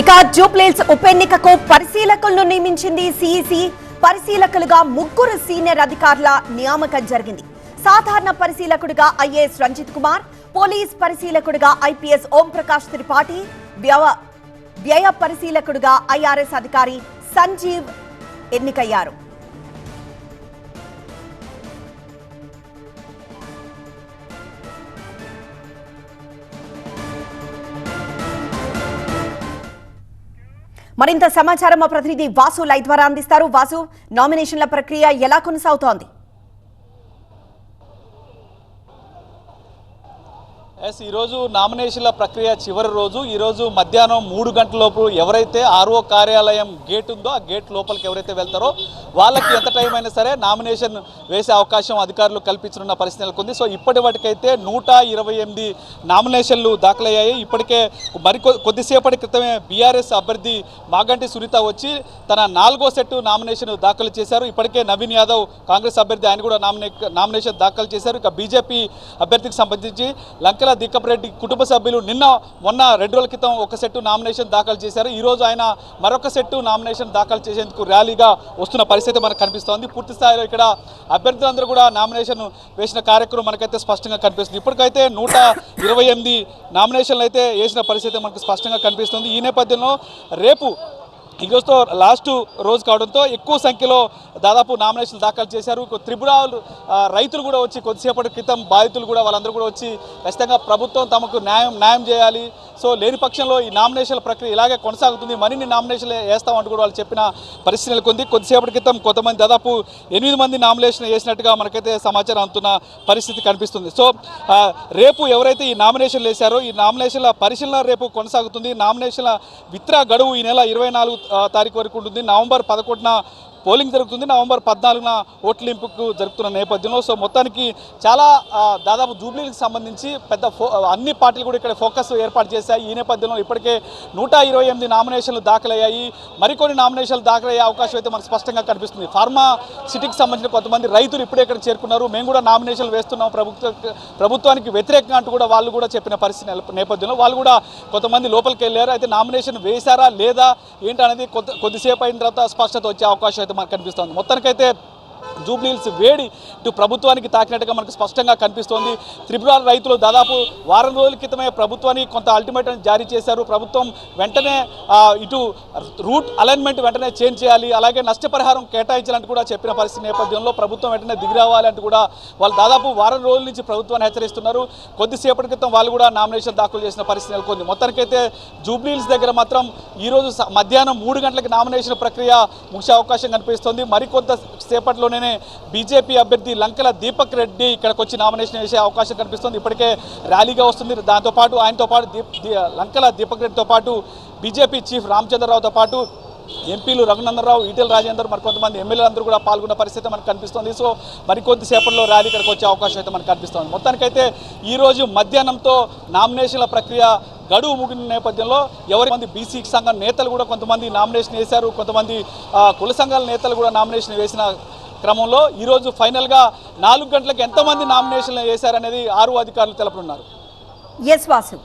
ఇక జూబ్లీల్స్ ఉప ఎన్నికకు పరిశీలకులను నియమించింది సిఈసి. పరిశీలకులుగా ముగ్గురు సీనియర్ అధికారుల నియామకం జరిగింది. సాధారణ పరిశీలకుడిగా ఐఏఎస్ రంజిత్ కుమార్ పోలీస్ పరిశీలకుడిగా ఐపీఎస్ ఓం ప్రకాష్ త్రిపాఠి వ్యవ వ్యయ పరిశీలకుడిగా ఐఆర్ఎస్ అధికారి సంజీవ్ ఎన్నికయ్యారు. మరింత సమాచారం మా ప్రతినిధి వాసు లైవ్ ద్వారా అందిస్తారు. వాసు నామినేషన్ల ప్రక్రియ ఎలా కొనసాగుతోంది? ఎస్ ఈరోజు నామినేషన్ల ప్రక్రియ చివరి రోజు. ఈరోజు మధ్యాహ్నం మూడు గంటల లోపు ఎవరైతే ఆర్ఓ కార్యాలయం గేట్ ఉందో ఆ గేట్ లోపలికి ఎవరైతే వెళ్తారో వాళ్ళకి ఎంత టైం అయినా సరే నామినేషన్ వేసే అవకాశం అధికారులు కల్పించనున్న పరిస్థితి నెలకొంది. సో ఇప్పటి వరకైతే నూట ఇరవై ఎనిమిది నామినేషన్లు దాఖలయ్యాయి. ఇప్పటికే మరి కొద్దిసేపటి క్రితమే బీఆర్ఎస్ అభ్యర్థి మాగంటి సునీత వచ్చి తన నాలుగో సెట్ నామినేషన్ దాఖలు చేశారు. ఇప్పటికే నవీన్ యాదవ్ కాంగ్రెస్ అభ్యర్థి ఆయన కూడా నామినే నామినేషన్ దాఖలు చేశారు. ఇక బీజేపీ అభ్యర్థికి సంబంధించి లంకల దీకప్ రెడ్డి కుటుంబ సభ్యులు నిన్న మొన్న రెండు రోజుల క్రితం ఒక సెట్ నామినేషన్ దాఖలు చేశారు. ఈరోజు ఆయన మరొక సెట్ నామినేషన్ దాఖలు చేసేందుకు ర్యాలీగా వస్తున్న పరిస్థితి మనకు కనిపిస్తోంది. పూర్తి స్థాయిలో ఇక్కడ అభ్యర్థులందరూ కూడా నామినేషన్ వేసిన కార్యక్రమం మనకైతే స్పష్టంగా కనిపిస్తుంది. ఇప్పటికైతే నూట ఇరవై ఎనిమిది నామినేషన్లు అయితే వేసిన పరిస్థితి మనకు స్పష్టంగా కనిపిస్తుంది. ఈ నేపథ్యంలో రేపు ఈ రోజుతో లాస్ట్ రోజు కావడంతో ఎక్కువ సంఖ్యలో దాదాపు నామినేషన్లు దాఖలు చేశారు. ఇక త్రిపురాలు రైతులు కూడా వచ్చి కొద్దిసేపటి క్రితం బాధితులు కూడా వాళ్ళందరూ కూడా వచ్చి ఖచ్చితంగా ప్రభుత్వం తమకు న్యాయం న్యాయం చేయాలి. సో లేని పక్షంలో ఈ నామినేషన్ల ప్రక్రియ ఇలాగే కొనసాగుతుంది. మరిన్ని నామినేషన్లు వేస్తామంటూ కూడా వాళ్ళు చెప్పిన పరిస్థితి నెలకొంది. కొద్దిసేపటి క్రితం కొంతమంది దాదాపు ఎనిమిది మంది నామినేషన్ వేసినట్టుగా మనకైతే సమాచారం అందుతున్న పరిస్థితి కనిపిస్తుంది. సో రేపు ఎవరైతే ఈ నామినేషన్లు వేశారో ఈ నామినేషన్ల పరిశీలన రేపు కొనసాగుతుంది. నామినేషన్ల విత్రా గడువు ఈ నెల ఇరవై నాలుగు తారీఖు వరకు ఉంటుంది. నవంబర్ పదకొండున పోలింగ్ జరుగుతుంది. నవంబర్ పద్నాలుగున ఓట్లింపుకు జరుగుతున్న నేపథ్యంలో. సో మొత్తానికి చాలా దాదాపు జూబ్లీలకు సంబంధించి పెద్ద ఫో అన్ని పార్టీలు కూడా ఇక్కడ ఫోకస్ ఏర్పాటు చేశాయి. ఈ నేపథ్యంలో ఇప్పటికే నూట ఇరవై ఎనిమిది నామినేషన్లు దాఖలయ్యాయి. మరికొన్ని నామినేషన్లు దాఖలయ్యే అవకాశం అయితే మనకు స్పష్టంగా కనిపిస్తుంది. ఫార్మా సిటీకి సంబంధించిన కొంతమంది రైతులు ఇప్పుడే ఇక్కడ చేరుకున్నారు. మేము కూడా నామినేషన్లు వేస్తున్నాం. ప్రభుత్వ ప్రభుత్వానికి వ్యతిరేకంగా అంటూ కూడా వాళ్ళు కూడా చెప్పిన పరిస్థితి నేపథ్యంలో. వాళ్ళు కూడా కొంతమంది లోపలికి వెళ్ళారు. అయితే నామినేషన్ వేశారా లేదా ఏంటనేది కొద్ది కొద్దిసేపు అయిన తర్వాత స్పష్టత వచ్చే అవకాశం అయితే మనకు కనిపిస్తుంది. మొత్తానికైతే జూబ్లీహిల్స్ వేడి ఇటు ప్రభుత్వానికి తాకినట్టుగా మనకు స్పష్టంగా కనిపిస్తోంది. త్రిపుర రైతులు దాదాపు వారం రోజుల క్రితమే ప్రభుత్వానికి కొంత అల్టిమేటం జారీ చేశారు. ప్రభుత్వం వెంటనే ఇటు రూట్ అలైన్మెంట్ వెంటనే చేంజ్ చేయాలి అలాగే నష్టపరిహారం కేటాయించాలంటూ కూడా చెప్పిన పరిస్థితి నేపథ్యంలో ప్రభుత్వం వెంటనే దిగి కూడా వాళ్ళు దాదాపు వారం రోజుల నుంచి ప్రభుత్వాన్ని హెచ్చరిస్తున్నారు. కొద్దిసేపటి క్రితం వాళ్ళు కూడా నామినేషన్ దాఖలు చేసిన పరిస్థితి నెలకొంది. మొత్తానికైతే జూబ్లీహిల్స్ దగ్గర మాత్రం ఈరోజు మధ్యాహ్నం మూడు గంటలకు నామినేషన్ ప్రక్రియ ముగిసే అవకాశం కనిపిస్తోంది. మరికొంత సేపట్లోనే బీజేపీ అభ్యర్థి లంకల దీపక్ రెడ్డి ఇక్కడికి వచ్చి నామినేషన్ వేసే అవకాశం కనిపిస్తుంది. ఇప్పటికే ర్యాలీగా వస్తుంది. దాంతోపాటు ఆయనతో పాటు దీప్ లంకల దీపక్ రెడ్డితో పాటు బీజేపీ చీఫ్ రామచంద్రరావుతో పాటు ఎంపీలు రఘునందనరావు ఈటెల రాజేందర్ మరి కొంతమంది ఎమ్మెల్యేలు అందరూ కూడా పాల్గొన్న పరిస్థితి మనకు కనిపిస్తుంది. సో మరికొద్దిసేపట్లో ర్యాలీ ఇక్కడికి వచ్చే అవకాశం అయితే మనకు కనిపిస్తుంది. మొత్తానికైతే ఈ రోజు మధ్యాహ్నంతో నామినేషన్ల ప్రక్రియ గడువు ముగిన నేపథ్యంలో ఎవరి మంది బీసీ సంఘం నేతలు కూడా కొంతమంది నామినేషన్ వేశారు. కొంతమంది కుల సంఘాల నేతలు కూడా నామినేషన్ వేసిన క్రమంలో ఈరోజు ఫైనల్గా నాలుగు గంటలకు ఎంతమంది నామినేషన్లు వేశారనేది ఆరు అధికారులు తెలపనున్నారు. ఎస్ వాసు